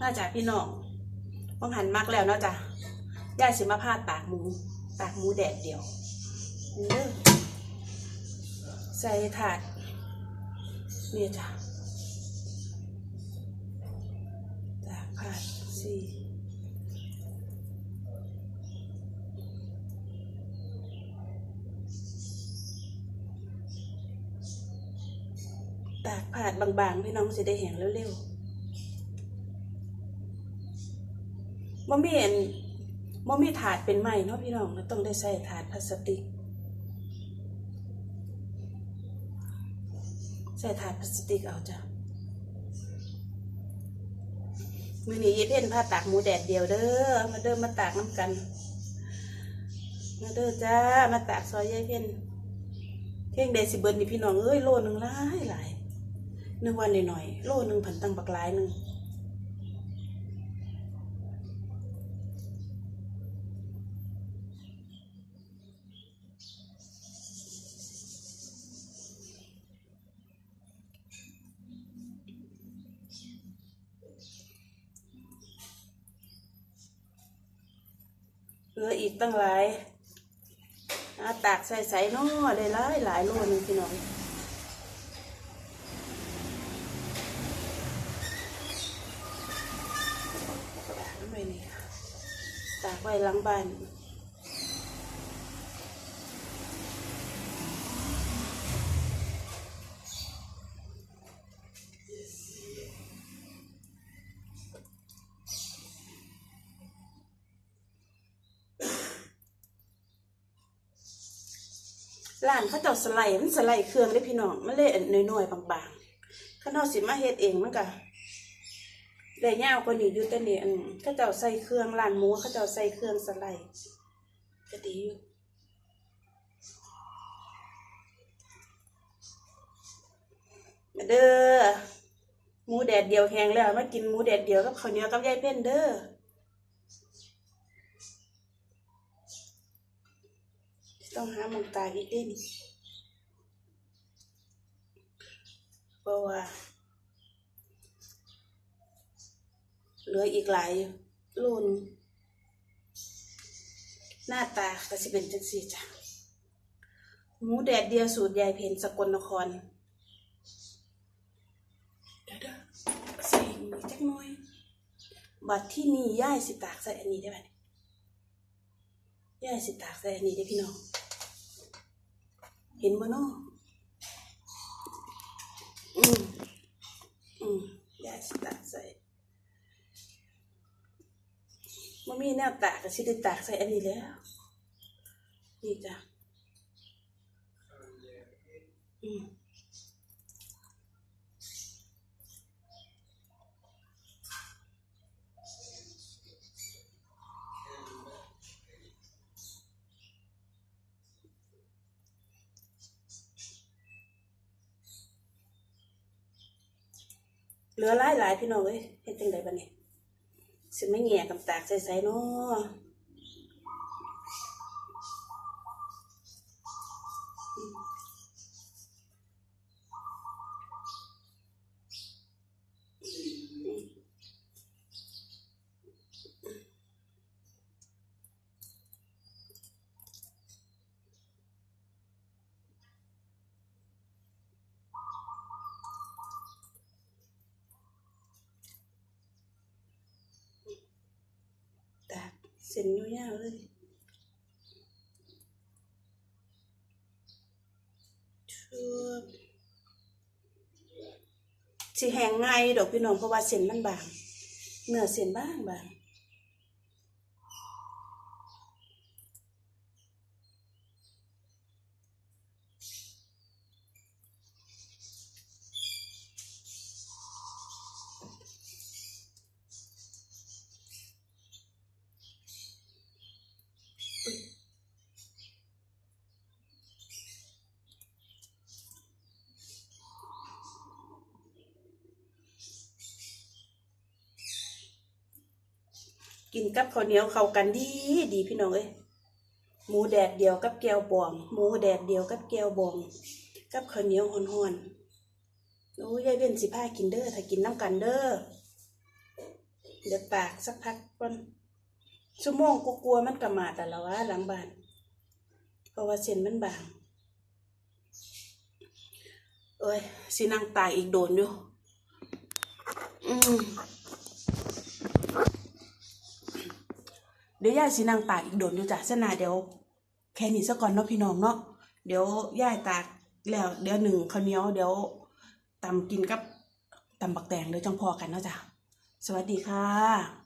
น่าจะพี่น้องต้องหันมากแล้วเนาะจ้ะย่าสิมาพาดตากหมูตากหมูแดดเดียวเด้อใส่ถาดนี่จ้ะตากผัดสี่ตากผัดบางๆพี่น้องสิได้แห้งเร็วๆ บ่มีอันบ่มีถาดเป็นไม้เนาะพี่น้องเราต้องได้ใส่ถาดพลาสติกใส่ถาดพลาสติกเอาจ้ะมือนี้เยายเพ่นพาตากหมูแดดเดียวเด้อมาเด้อมาตากน้ำกันมาเด้อจ้ามาตากซอยยายเพ่นเที่ยงเดสิเบิร์นี่พี่น้องเอ้ยโลนึงหลายหลายนึกว่าหน่อยๆโลนึงผันตังบักหลายหนึ่ง เหลืออีกตั้งหลายอาตากใส่ใส่นอได้หลายหลายโลหนึงพี่น้องไว้นี่ตากไว้หลังบ้าน ร้านเขาเจ้าสไลด์มันสไลด์เครื่องได้พี่น้องมันเลยอันน้อยๆบางๆข้างนอกสิมาเฮ็ดเองมันก็ได้ยาวกว่านี้อยู่แต่นี่อันเขาเจ้าใส่เครื่องร้านหมูเขาเจ้าใส่เครื่องสไลด์ก็ดีอยู่มาเด้อหมูแดดเดียวแห้งแล้วมากินหมูแดดเดียวกับข้าวเหนียวกับยายเพ่นเด้อ ต้องหาหมองตายอีกเด่นเพราะว่าเหลืออีกหลายอยู่รุ่นหน้าตาก็สิเป็นจังสี่จ้ะหมูแดดเดียวสูตรยายเพนสกลนครเดี๋ยวใส่หมูจักน่อย บัดที่นี่ย่ายสิตากใส่อันนี้ได้ไหมย่ายสิตากใส่อันนี้ได้พี่น้อง เห็นบ่เนาะอืมอืมยายสิตากใส่มันมีแนวตากก็สิได้ตากใส่อันนี้แล้ว นี่จ้ะอืม เหลือหลายหลายพี่น้องเลยเฮ็ดจังไดบัดนี้สิไม่แง่กับตากใส่ๆเนาะตากเส้นยาวๆเลยชัวสิแห้งง่ายดอกพี่น้องเพราะว่าเส้นมันบาง เนื้อเส้นบางบาง กินกับข้าวเหนียวเข้ากันดีดีพี่น้องเอ้ยหมูแดดเดียวกับแก้วบอง หมูแดดเดียวกับแก้วบอง กับข้าวเหนียวห่อนๆโอ้ยยายเว้นสิพากินเด้อถ้ากินน้ำกันเด้อเดี๋ยวตากสักพักก่อนชั่วโมงกูกลัวๆมันกระมาดแต่ละวะหลังบ้านเพราะว่าเส้นมันบางเอ้ยสินั่งตากอีกโดนอยู่อืมเดี๋ยวยายสินังตากอีกโดนอยู่จ้ะเสนาเดี๋ยวแค่นี้ซะก่อนเนาะพี่น้องเนาะเดี๋ยวยายตากแล้วเดี๋ยวหนึ่งข้าวเหนียวเดี๋ยวตำกินกับตำบักแตงเดี๋ยวจังพอกันเนาะจ้ะสวัสดีค่ะ